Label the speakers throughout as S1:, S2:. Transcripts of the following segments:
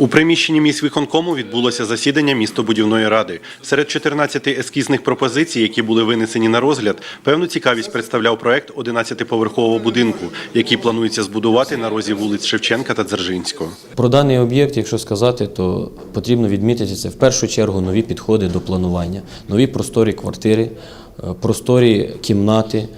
S1: У приміщенні міськвиконкому відбулося засідання містобудівної ради. Серед 14 ескізних пропозицій, які були винесені на розгляд, певну цікавість представляв проект 11-поверхового будинку, який планується збудувати на розі вулиць Шевченка та Дзержинського.
S2: Про даний об'єкт, якщо сказати, то потрібно відмітити це в першу чергу нові підходи до планування, нові просторі квартири, е, просторі кімнати,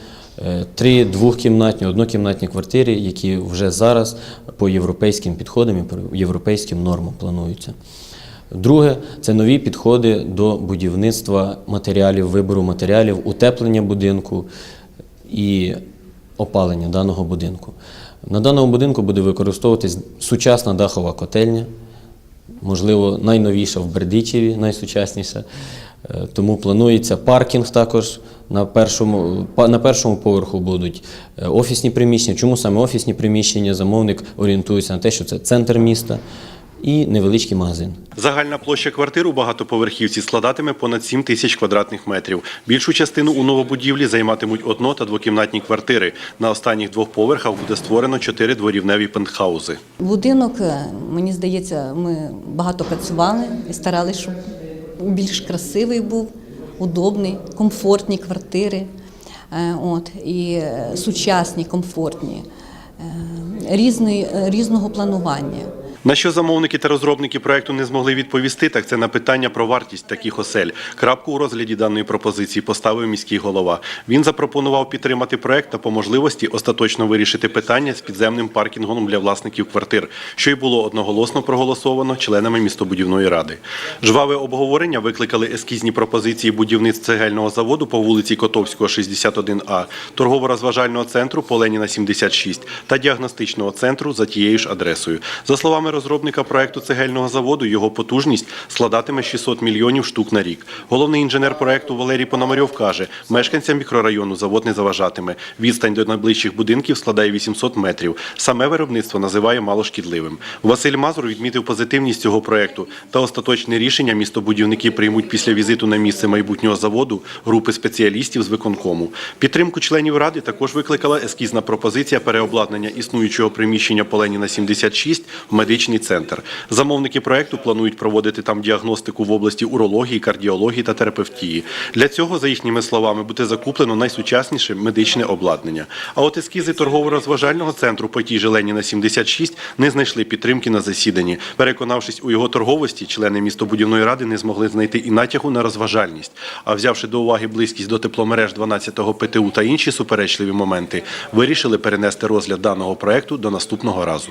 S2: три двохкімнатні, однокімнатні квартири, які вже зараз по європейським підходам і по європейським нормам плануються. Друге це нові підходи до будівництва матеріалів, вибору матеріалів, утеплення будинку і опалення даного будинку. На даному будинку буде використовуватись сучасна дахова котельня, можливо, найновіша в Бердичеві, найсучасніша. Е, Тому планується паркінг також. На першому, на першому поверху будуть е, офісні приміщення. Чому саме офісні приміщення? Замовник орієнтується на те, що це центр міста і невеличкий магазин.
S1: Загальна площа квартир у багатоповерхівці складатиме понад 7 тисяч квадратних метрів. Більшу частину у новобудівлі займатимуть одно- та двокімнатні квартири. На останніх двох поверхах буде створено чотири дворівневі пентхаузи.
S3: Будинок, е, мені здається, ми багато працювали і старалися, щоб більш красивий був, удобний, комфортні квартири, е, от, і е, сучасні, комфортні, різний, е, різного планування.
S1: На що замовники та розробники проекту не змогли відповісти, так це на питання про вартість таких осель. Крапку у розгляді даної пропозиції поставив міський голова. Він запропонував підтримати проект та по можливості остаточно вирішити питання з підземним паркінгом для власників квартир, що й було одноголосно проголосовано членами містобудівної ради. Жваве обговорення викликали ескізні пропозиції будівництв цегельного заводу по вулиці Котовського, 61А, торгово-розважального центру по Леніна 76 та діагностичного центру за тією ж адресою. За словами розробника проекту цегельного заводу, його потужність складатиме 600 мільйонів штук на рік. Головний інженер проекту Валерій Пономарьов каже, мешканцям мікрорайону завод не заважатиме. Відстань до найближчих будинків складає 800 метрів. Саме виробництво називає малошкідливим. Василь Мазур відмітив позитивність цього проекту та остаточне рішення містобудівники приймуть після візиту на місце майбутнього заводу групи спеціалістів з виконкому. Підтримку членів ради також викликала ескізна пропозиція переобладнання існуючого приміщення по Леніна 76 в медичний центр. Замовники проекту планують проводити там діагностику в області урології, кардіології та терапевтії. Для цього, за їхніми словами, буде закуплено найсучасніше медичне обладнання. А от ескізи торгово-розважального центру по тій же Леніна 76 не знайшли підтримки на засіданні. Переконавшись у його торговості, члени містобудівної ради не змогли знайти і натягу на розважальність. А взявши до уваги близькість до тепломереж 12-го ПТУ та інші суперечливі моменти, вирішили перенести розгляд даного проекту до наступного разу.